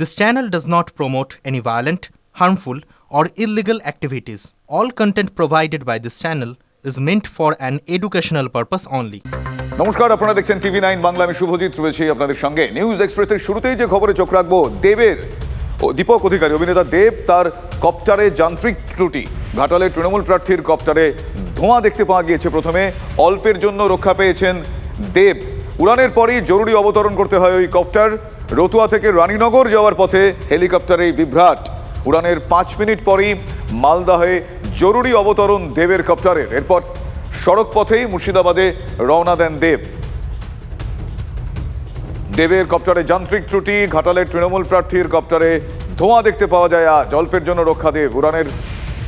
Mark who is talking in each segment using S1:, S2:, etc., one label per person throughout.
S1: This channel does not promote any violent, harmful, or illegal activities. All content provided by this channel is meant for an educational purpose only.
S2: নমস্কার আপনারা দেখছেন TV nine Bangla. আমি শুভজিৎ রয়েছি আপনাদের সঙ্গে। News এক্সপ্রেসের শুরুতেই যে খবরে চোখ রাখব দেবের। দীপক অধিকারী অভিনেতা দেব তার কপ্টারে যান্ত্রিক ত্রুটি। ঘাটালের তৃণমূল প্রার্থীর কপ্টারে ধোঁয়া দেখতে পাওয়া গিয়েছে প্রথমে। অল্পের জন্য রক্ষা পেয়েছেন দেব। উড়ানের পরই জরুরি অবতরণ করতে হয় ওই কপ্টার। রতুয়া থেকে রানীনগর যাওয়ার পথে হেলিকপ্টারে বিভ্রাট। উড়ানের পাঁচ মিনিট পরই মালদা হয়ে জরুরি অবতরণ দেবের কপ্টারের। এরপর সড়ক পথেই মুর্শিদাবাদে রওনা দেন দেব। দেবের কপ্টারে যান্ত্রিক ত্রুটি ঘাটালের তৃণমূল প্রার্থীর কপ্টারে ধোঁয়া দেখতে পাওয়া যায় আজ। অল্পের জন্য রক্ষা দেব। উড়ানের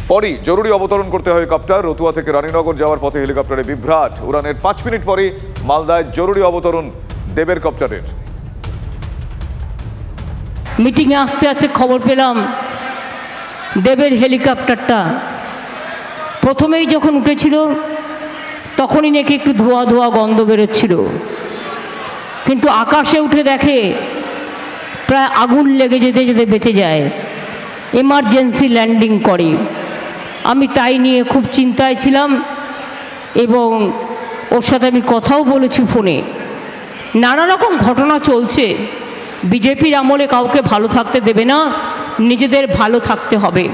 S2: পরই জরুরি অবতরণ করতে হয় কপ্টার। রতুয়া থেকে রানীনগর যাওয়ার পথে হেলিকপ্টারে বিভ্রাট। উড়ানের পাঁচ মিনিট পরই মালদায় জরুরি অবতরণ দেবের কপ্টারের।
S3: মিটিংয়ে আসতে আসতে খবর পেলাম, দেবের হেলিকপ্টারটা প্রথমেই যখন উঠেছিল, তখনই নাকি একটু ধোয়া ধোয়া গন্ধ বেরোচ্ছিল। কিন্তু আকাশে উঠে দেখে প্রায় আগুন লেগে যেতে যেতে বেঁচে যায়। এমার্জেন্সি ল্যান্ডিং করে। আমি তাই নিয়ে খুব চিন্তায় ছিলাম এবং ওর সাথে আমি কথাও বলেছি ফোনে। নানা রকম ঘটনা চলছে। বিজেপির আমলে কাউকে ভালো থাকতে দেবে না নিজেদের ভালো থাকতে হবে।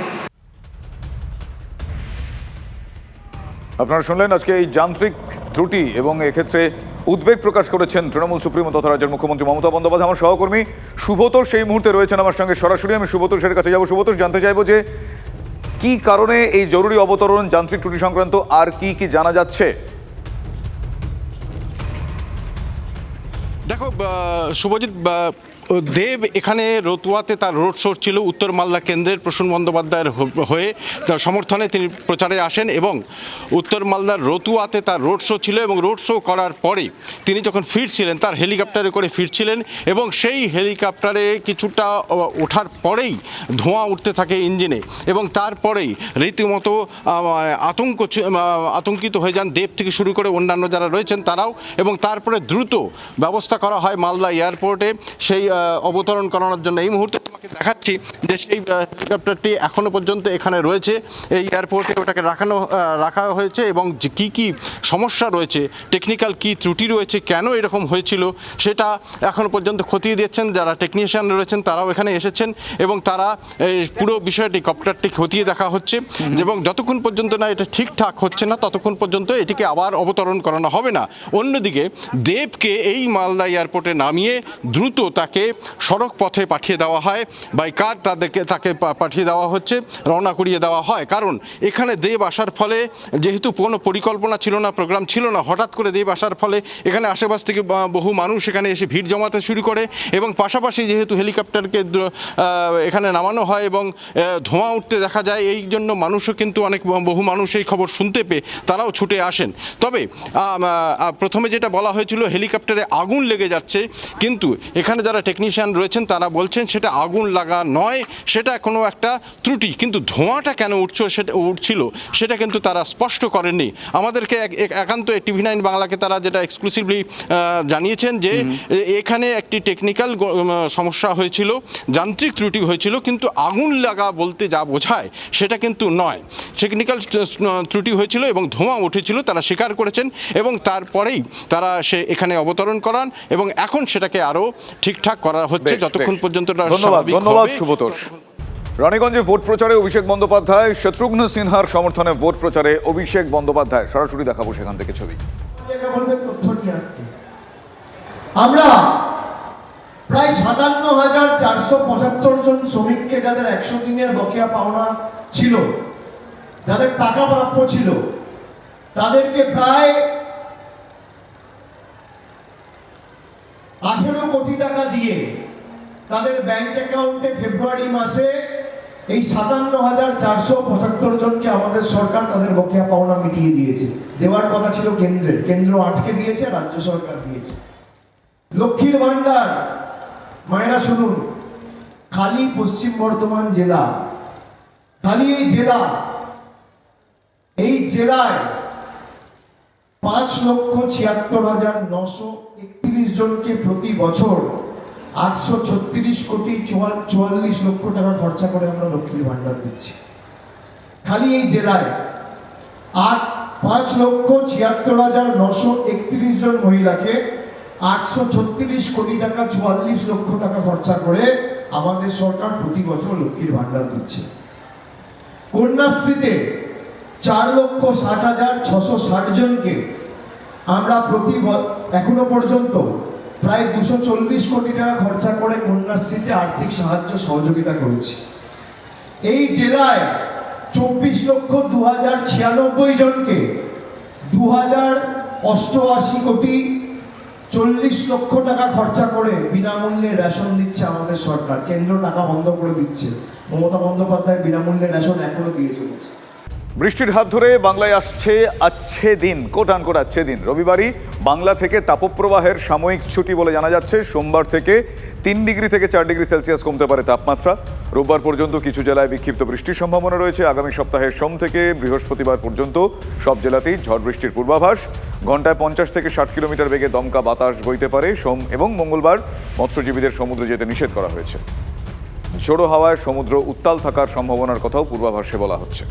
S2: আপনারা শুনলেন আজকে এই যান্ত্রিক ত্রুটি এবং এক্ষেত্রে উদ্বেগ প্রকাশ করেছেন তৃণমূল সুপ্রিমো তথা রাজ্যের মুখ্যমন্ত্রী মমতা বন্দ্যোপাধ্যায়। আমার সহকর্মী শুভতোষ সেই মুহূর্তে রয়েছেন আমার সঙ্গে। সরাসরি আমি শুভতোষের কাছে যাব। শুভতোষ জানতে চাইব যে কি কারণে এই জরুরি অবতরণ যান্ত্রিক ত্রুটি সংক্রান্ত আর কি কি জানা যাচ্ছে?
S4: দেখো শুভজিৎ দেব এখানে রতুয়াতে তার রোড শো ছিল উত্তর মালদা কেন্দ্রের প্রসূন বন্দ্যোপাধ্যায়ের হয়ে সমর্থনে তিনি প্রচারে আসেন এবং উত্তর মালদার রতুয়াতে তার রোড শো ছিল এবং রোড শো করার পরে তিনি যখন ফিরছিলেন, তার হেলিকপ্টারে করে ফিরছিলেন এবং সেই হেলিকপ্টারে কিছুটা ওঠার পরেই ধোঁয়া উঠতে থাকে ইঞ্জিনে এবং তারপরেই রীতিমতো আতঙ্ক আতঙ্কিত হয়ে যান দেব থেকে শুরু করে অন্যান্য যারা রয়েছেন তারাও এবং তারপরে দ্রুত ব্যবস্থা করা হয় মালদা এয়ারপোর্টে। সেই অবতরণ করানোর জন্য এই মুহূর্তে তোমাকে দেখাচ্ছি যে সেই হেলিকপ্টারটি এখনও পর্যন্ত এখানে রয়েছে। এই এয়ারপোর্টে ওটাকে রাখানো রাখা হয়েছে এবং কী কী সমস্যা রয়েছে টেকনিক্যাল কী ত্রুটি রয়েছে কেন এরকম হয়েছিল সেটা এখনও পর্যন্ত খতিয়ে দিয়েছেন যারা টেকনিশিয়ান রয়েছেন তারাও এখানে এসেছেন এবং তারা এই পুরো বিষয়টি কপ্টারটি খতিয়ে দেখা হচ্ছে। এবং যতক্ষণ পর্যন্ত না এটা ঠিকঠাক হচ্ছে না ততক্ষণ পর্যন্ত এটিকে আবার অবতরণ করানো হবে না। অন্যদিকে দেবকে এই মালদা এয়ারপোর্টে নামিয়ে দ্রুত তাকে সড়ক পথে পাঠিয়ে দেওয়া হয়। বাই কার তাদেরকে, তাকে পাঠিয়ে দেওয়া হচ্ছে, রওনা করিয়ে দেওয়া হয়। কারণ এখানে দেব আসার ফলে যেহেতু কোনো পরিকল্পনা ছিল না প্রোগ্রাম ছিল না, হঠাৎ করে দেব আসার ফলে এখানে আশেপাশ থেকে বহু মানুষ এখানে এসে ভিড় জমাতে শুরু করে এবং পাশাপাশি যেহেতু হেলিকপ্টারকে এখানে নামানো হয় এবং ধোঁয়া উঠতে দেখা যায়, এই জন্য মানুষও কিন্তু অনেক বহু মানুষ এই খবর শুনতে পেয়ে তারাও ছুটে আসেন। তবে প্রথমে যেটা বলা হয়েছিল, হেলিকপ্টারে আগুন লেগে যাচ্ছে, কিন্তু এখানে যারা টেকনিশিয়ান রয়েছেন, তারা বলছেন সেটা আগুন লাগা নয় সেটা কোনো একটা ত্রুটি। কিন্তু ধোঁয়াটা কেন উঠছ সেটা উঠছিল সেটা কিন্তু তারা স্পষ্ট করেননি। আমাদেরকে এক- এক- একান্ত টিভি নাইন বাংলাকে তারা যেটা এক্সক্লুসিভলি জানিয়েছেন যে এখানে একটি টেকনিক্যাল সমস্যা হয়েছিল যান্ত্রিক ত্রুটি হয়েছিল কিন্তু আগুন লাগা বলতে যা বোঝায় সেটা কিন্তু নয়। টেকনিক্যাল ত্রুটি হয়েছিল এবং ধোঁয়া উঠেছিল তারা স্বীকার করেছেন এবং তারপরেই তারা সে এখানে অবতরণ করান এবং এখন সেটাকে আরও ঠিকঠাক করা হচ্ছে যতক্ষণ পর্যন্ত
S2: ধন্যবাদ।
S4: স্বাভাবিক
S2: ধন্যবাদ শুভতোষ। রানীগঞ্জে ভোট প্রচারে অভিষেক বন্দ্যোপাধ্যায় শত্রুঘ্ন সিনহার সমর্থনে ভোট প্রচারে অভিষেক বন্দ্যোপাধ্যায়। সরাসরি দেখাবো সেখান থেকে ছবি।
S5: আমরা প্রায় সাতান্ন হাজার চারশো পঁচাত্তর জন শ্রমিককে যাদের একশো দিনের বকেয়া পাওনা ছিল যাদের টাকা প্রাপ্য ছিল তাদেরকে প্রায় আঠেরো কোটি টাকা দিয়ে তাদের ব্যাংক অ্যাকাউন্টে ফেব্রুয়ারি মাসে এই সাতান্ন হাজার চারশো পঁচাত্তর জনকে আমাদের সরকার তাদের বকেয়া পাওনা মিটিয়ে দিয়েছে। দেওয়ার কথা ছিল কেন্দ্রের কেন্দ্র আটকে দিয়েছে, রাজ্য সরকার দিয়েছে। লক্ষ্মীর ভান্ডার মায়েরা শুনুন, খালি পশ্চিম বর্ধমান জেলা, খালি এই জেলা, এই জেলায় পাঁচ লক্ষ ছিয়াত্তর হাজার নশো একত্রিশ জনকে প্রতি বছর আটশো ছত্রিশ কোটি চুয়াল- চুয়াল্লিশ লক্ষ টাকা খরচা করে আমরা লক্ষ্মীর ভাণ্ডার দিচ্ছি। খালি এই জেলায় আট, পাঁচ লক্ষ ছিয়াত্তর হাজার নশো একত্রিশ জন মহিলাকে আটশো ছত্রিশ কোটি টাকা, চুয়াল্লিশ লক্ষ টাকা খরচা করে আমাদের সরকার প্রতি বছর লক্ষ্মীর ভাণ্ডার দিচ্ছে। কন্যাশ্রীতে চার লক্ষ ষাট হাজার ছশো ষাট জনকে আমরা প্রতি এখনও পর্যন্ত প্রায় দুশো চল্লিশ কোটি টাকা খরচা করে কন্যাশ্রীতে আর্থিক সাহায্য সহযোগিতা করেছি। এই জেলায় চব্বিশ লক্ষ দু হাজার ছিয়ানব্বই জনকে দু হাজার অষ্টআশি কোটি চল্লিশ লক্ষ টাকা খরচা করে বিনামূল্যে রেশন দিচ্ছে আমাদের সরকার। কেন্দ্র টাকা বন্ধ করে দিচ্ছে। মমতা বন্দ্যোপাধ্যায় বিনামূল্যে রেশন এখনও দিয়ে চলেছে।
S2: বৃষ্টির হাত ধরে বাংলায় আসছে আচ্ছে দিন কোট আচ্ছে দিন। রবিবারই বাংলা থেকে তাপপ্রবাহের সাময়িক ছুটি বলে জানা যাচ্ছে। সোমবার থেকে তিন ডিগ্রি থেকে চার ডিগ্রি সেলসিয়াস কমতে পারে তাপমাত্রা। রোববার পর্যন্ত কিছু জেলায় বিক্ষিপ্ত বৃষ্টির সম্ভাবনা রয়েছে। আগামী সপ্তাহের সোম থেকে বৃহস্পতিবার পর্যন্ত সব জেলাতেই ঝড় বৃষ্টির পূর্বাভাস। ঘন্টায় পঞ্চাশ থেকে ষাট কিলোমিটার বেগে দমকা বাতাস বইতে পারে। সোম এবং মঙ্গলবার মৎস্যজীবীদের সমুদ্রে যেতে নিষেধ করা হয়েছে। ঝোড়ো হাওয়ায় সমুদ্র উত্তাল থাকার সম্ভাবনার কথাও পূর্বাভাসে বলা হচ্ছে।